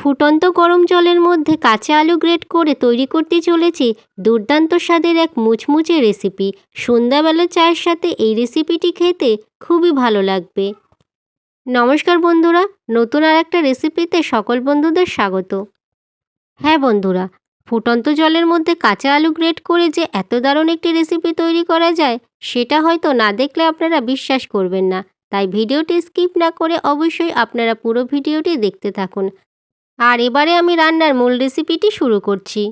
ফুটন্ত গরম জলের মধ্যে কাঁচা আলু গ্রেট করে তৈরি করতে চলেছি দুর্দান্ত স্বাদের এক মুচমুচে রেসিপি। সন্ধ্যাবেলা চায়ের সাথে এই রেসিপিটি খেতে খুবই ভালো লাগবে। নমস্কার বন্ধুরা, নতুন আর একটা রেসিপিতে সকল বন্ধুদের স্বাগত। হ্যাঁ বন্ধুরা, ফুটন্ত জলের মধ্যে কাঁচা আলু গ্রেট করে যে এত দারুণ একটি রেসিপি তৈরি করা যায়, সেটা হয়তো না দেখলে আপনারা বিশ্বাস করবেন না। তাই ভিডিওটি স্কিপ না করে অবশ্যই আপনারা পুরো ভিডিওটি দেখতে থাকুন। আর এবারে আমি রান্নার মূল রেসিপিটি শুরু করছি।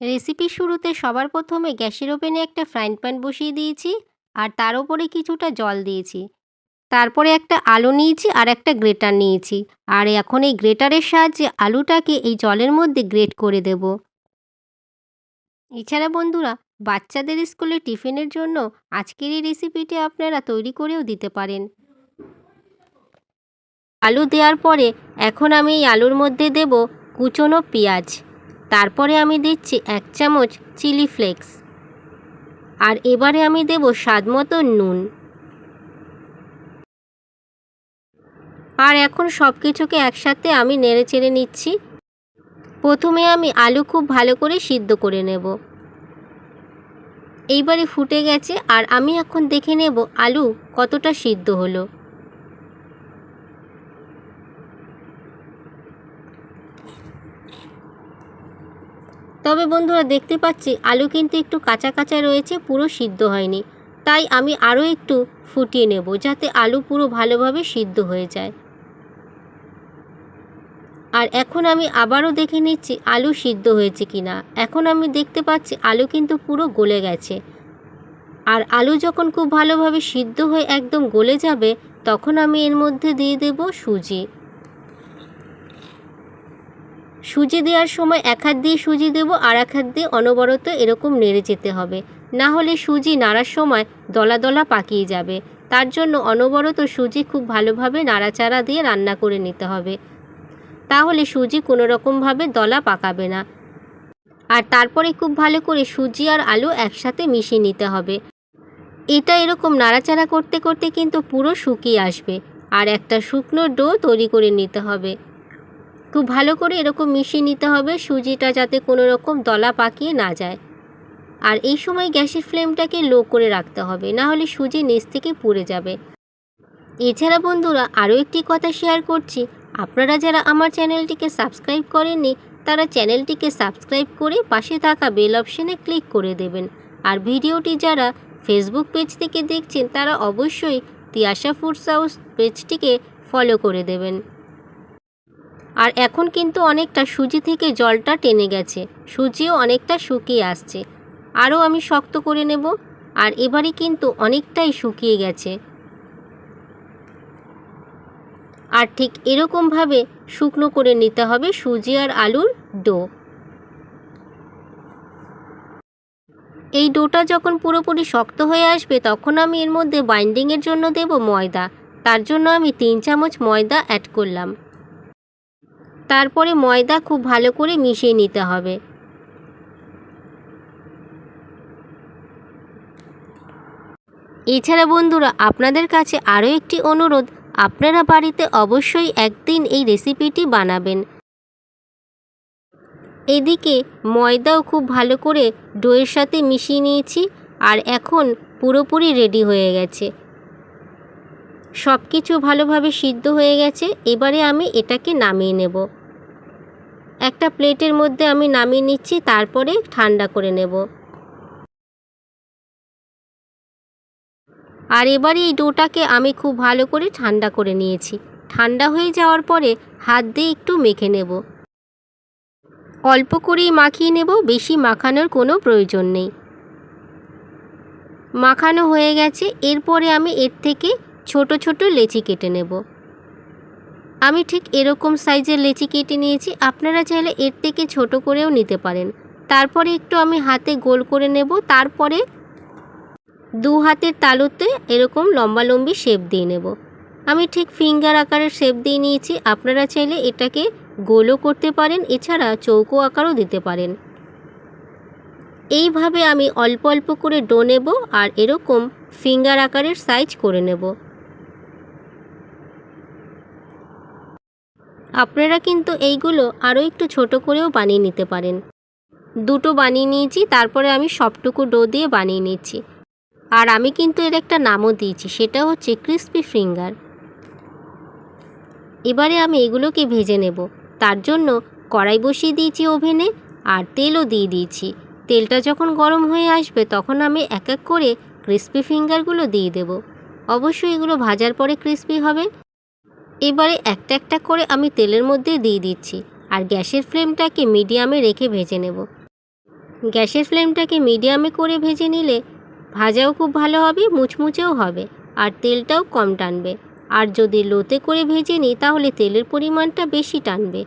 রেসিপি শুরুতে সবার প্রথমে গ্যাসের ওভেনে একটা ফ্রাইং প্যান বসিয়ে দিয়েছি আর তার উপরে কিছুটা জল দিয়েছি। তারপরে একটা আলু নিয়েছি আর একটা গ্রেটার নিয়েছি। আর এখন এই গ্রেটারের সাহায্যে আলুটাকে এই জলের মধ্যে গ্রেট করে দেব। এছাড়া বন্ধুরা, বাচ্চাদের স্কুলে টিফিনের জন্য আজকের এই রেসিপিটি আপনারা তৈরি করেও দিতে পারেন। আলু দেওয়ার পরে এখন আমি এই আলুর মধ্যে দেব কুচনো পেঁয়াজ। তারপরে আমি দিচ্ছি এক চামচ চিলি ফ্লেক্স। আর এবারে আমি দেব স্বাদ মতো নুন। আর এখন সব কিছুকে একসাথে আমি নেড়ে চেড়ে নিচ্ছি। প্রথমে আমি আলু খুব ভালো করে সিদ্ধ করে নেব। এইবারে ফুটে গেছে আর আমি এখন দেখে নেব আলু কতটা সিদ্ধ হলো। তবে বন্ধুরা দেখতে পাচ্ছি আলু কিন্তু একটু কাঁচা কাঁচা রয়েছে, পুরো সিদ্ধ হয়নি। তাই আমি আরও একটু ফুটিয়ে নেব যাতে আলু পুরো ভালোভাবে সিদ্ধ হয়ে যায়। আর এখন আমি আবারও দেখে নিচ্ছি আলু সিদ্ধ হয়েছে কি না এখন আমি দেখতে পাচ্ছি আলু কিন্তু পুরো গলে গেছে। আর আলু যখন খুব ভালোভাবে সিদ্ধ হয়ে একদম গলে যাবে, তখন আমি এর মধ্যে দিয়ে দেব সুজি। সুজি দেওয়ার সময় এক হাত দিয়ে সুজি দেবো, আর এক হাত দিয়ে অনবরত এরকম নেড়ে যেতে হবে। না হলে সুজি নাড়ার সময় দলা দলা পাকিয়ে যাবে। তার জন্য অনবরত সুজি খুব ভালোভাবে নাড়াচাড়া দিয়ে রান্না করে নিতে হবে। তাহলে সুজি কোনো রকমভাবে দলা পাকাবে না। আর তারপরে খুব ভালো করে সুজি আর আলু একসাথে মিশিয়ে নিতে হবে। এটা এরকম নাড়াচাড়া করতে করতে কিন্তু পুরো শুকিয়ে আসবে। আর একটা শুকনো ডো তৈরি করে নিতে হবে। খুব ভালো করে এরকম মিশিয়ে নিতে হবে, সুজিটা যাতে কোনো রকম দলা পাকিয়ে না যায়। আর এই সময় গ্যাসের ফ্লেমটাকে লো করে রাখতে হবে, না হলে সুজি নিচ থেকে পুড়ে যাবে। এছাড়া বন্ধুরা, আরও একটি কথা শেয়ার করছি। আপনারা যারা আমার চ্যানেলটিকে সাবস্ক্রাইব করেননি, তারা চ্যানেলটিকে সাবস্ক্রাইব করে পাশে থাকা বেল অপশানে ক্লিক করে দেবেন। আর ভিডিওটি যারা ফেসবুক পেজ থেকে দেখছেন, তারা অবশ্যই তিয়াশা ফুডস হাউস পেজটিকে ফলো করে দেবেন। আর এখন কিন্তু অনেকটা সুজি থেকে জলটা টেনে গেছে। সুজিও অনেকটা শুকিয়ে আসছে। আরও আমি শক্ত করে নেব। আর এবারে কিন্তু অনেকটাই শুকিয়ে গেছে। আর ঠিক এরকমভাবে শুকনো করে নিতে হবে সুজি আর আলুর ডো। এই ডোটা যখন পুরোপুরি শক্ত হয়ে আসবে, তখন আমি এর মধ্যে বাইন্ডিংয়ের জন্য দেব ময়দা। তার জন্য আমি তিন চামচ ময়দা অ্যাড করলাম। তারপরে ময়দা খুব ভালো করে মিশিয়ে নিতে হবে। এছাড়া বন্ধুরা, আপনাদের কাছে আরও একটি অনুরোধ, আপনারা বাড়িতে অবশ্যই একদিন এই রেসিপিটি বানাবেন। এদিকে ময়দাও খুব ভালো করে ডোয়ের সাথে মিশিয়ে নিয়েছি আর এখন পুরোপুরি রেডি হয়ে গেছে। সব কিছু ভালোভাবে সিদ্ধ হয়ে গেছে, এবারে আমি এটাকে নামিয়ে নেব। একটা প্লেটের মধ্যে আমি নামিয়ে নিচ্ছি, তারপরে ঠান্ডা করে নেব। আর এবারে এই ডোটাকে আমি খুব ভালো করে ঠান্ডা করে নিয়েছি। ঠান্ডা হয়ে যাওয়ার পরে হাত দিয়ে একটু মেখে নেব। অল্প করেই মাখিয়ে নেব, বেশি মাখানোর কোনো প্রয়োজন নেই। মাখানো হয়ে গেছে, এরপরে আমি এর থেকে ছোট ছোট লেচি কেটে নেব। আমি ঠিক এরকম সাইজের লেচি কেটে নিয়েছি, আপনারা চাইলে এর থেকে ছোট করেও নিতে পারেন। তারপরে একটু আমি হাতে গোল করে নেব, তারপরে দু হাতের তালুতে এরকম লম্বা লম্বি শেপ দিয়ে নেব। আমি ঠিক ফিঙ্গার আকারের শেপ দিয়ে নিয়েছি, আপনারা চাইলে এটাকে গোলও করতে পারেন, এছাড়া চৌকো আকারও দিতে পারেন। এইভাবে আমি অল্প অল্প করে ডো নেব আর এরকম ফিঙ্গার আকারের সাইজ করে নেব। আপনারা কিন্তু এইগুলো আরও একটু ছোট করেও বানিয়ে নিতে পারেন। দুটো বানিয়ে নিয়েছি, তারপরে আমি সবটুকু ডো দিয়ে বানিয়ে নিচ্ছি। আর আমি কিন্তু এর একটা নামও দিয়েছি, সেটা হচ্ছে ক্রিস্পি ফিঙ্গার। এবারে আমি এগুলোকে ভেজে নেব। তার জন্য কড়াই বসিয়ে দিয়েছি ওভেনে আর তেলও দিয়ে দিয়েছি। তেলটা যখন গরম হয়ে আসবে, তখন আমি এক এক করে ক্রিস্পি ফিঙ্গারগুলো দিয়ে দেব। অবশ্যই এগুলো ভাজার পরে ক্রিস্পি হবে। এবারে একটা একটা করে আমি তেলের মধ্যে দিয়ে দিচ্ছি আর গ্যাসের ফ্লেমটাকে মিডিয়ামে রেখে ভেজে নেব। গ্যাসের ফ্লেমটাকে মিডিয়ামে করে ভেজে নিলে ভাজাও খুব ভালো হবে, মুচমুচেও হবে আর তেলটাও কম টানবে। আর যদি লোতে করে ভেজে নিই তাহলে তেলের পরিমাণটা বেশি টানবে।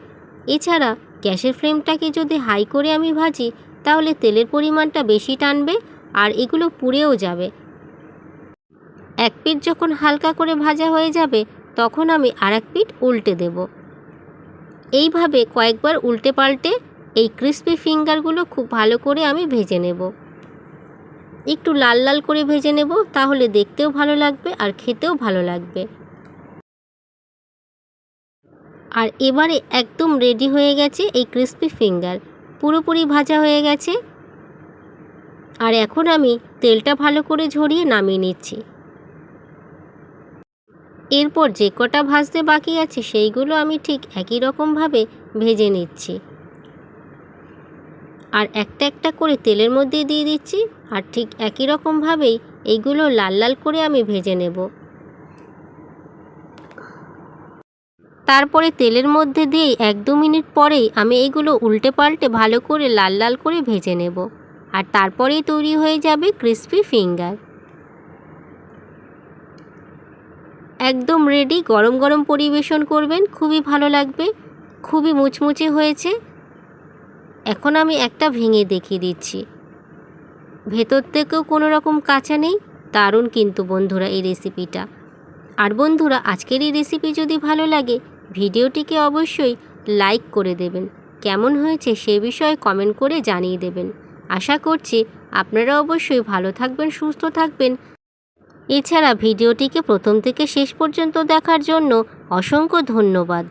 এছাড়া গ্যাসের ফ্লেমটাকে যদি হাই করে আমি ভাজি তাহলে তেলের পরিমাণটা বেশি টানবে আর এগুলো পুড়েও যাবে। এক পিঠ যখন হালকা করে ভাজা হয়ে যাবে তখন আমি আর এক পিঠ উল্টে দেব। এইভাবে কয়েকবার উল্টে পাল্টে এই ক্রিস্পি ফিঙ্গারগুলো খুব ভালো করে আমি ভেজে নেব। একটু লাল লাল করে ভেজে নেব, তাহলে দেখতেও ভালো লাগবে আর খেতেও ভালো লাগবে। আর এবারে একদম রেডি হয়ে গেছে এই ক্রিস্পি ফিঙ্গার পুরোপুরি ভাজা হয়ে গেছে। আর এখন আমি তেলটা ভালো করে ঝরিয়ে নামিয়ে নিচ্ছি। এরপর যে কটা ভাজতে বাকি আছে সেইগুলো আমি ঠিক একই রকমভাবে ভেজে নিচ্ছি। আর একটা একটা করে তেলের মধ্যে দিয়ে দিচ্ছি আর ঠিক একই রকমভাবেই এইগুলো লাল লাল করে আমি ভেজে নেব। তারপরে তেলের মধ্যে দিয়ে এক দু মিনিট পরেই আমি এগুলো উল্টে পাল্টে ভালো করে লাল লাল করে ভেজে নেব। আর তারপরেই তৈরি হয়ে যাবে ক্রিস্পি ফিঙ্গার। একদম রেডি গরম গরম পরিবেশন করবেন, খুবই ভালো লাগবে, খুবই মুচমুচে হয়েছে। এখন আমি একটা ভেঙে দেখিয়ে দিচ্ছি। ভেতর থেকেও কোনো রকম কাঁচা নেই, দারুণ কিন্তু বন্ধুরা এই রেসিপিটা আর বন্ধুরা, আজকের এই রেসিপি যদি ভালো লাগে, ভিডিওটিকে অবশ্যই লাইক করে দেবেন। কেমন হয়েছে সে বিষয়ে কমেন্ট করে জানিয়ে দেবেন। আশা করছি আপনারা অবশ্যই ভালো থাকবেন, সুস্থ থাকবেন। এছাড়া ভিডিওটিকে প্রথম থেকে শেষ পর্যন্ত দেখার জন্য অসংখ্য ধন্যবাদ।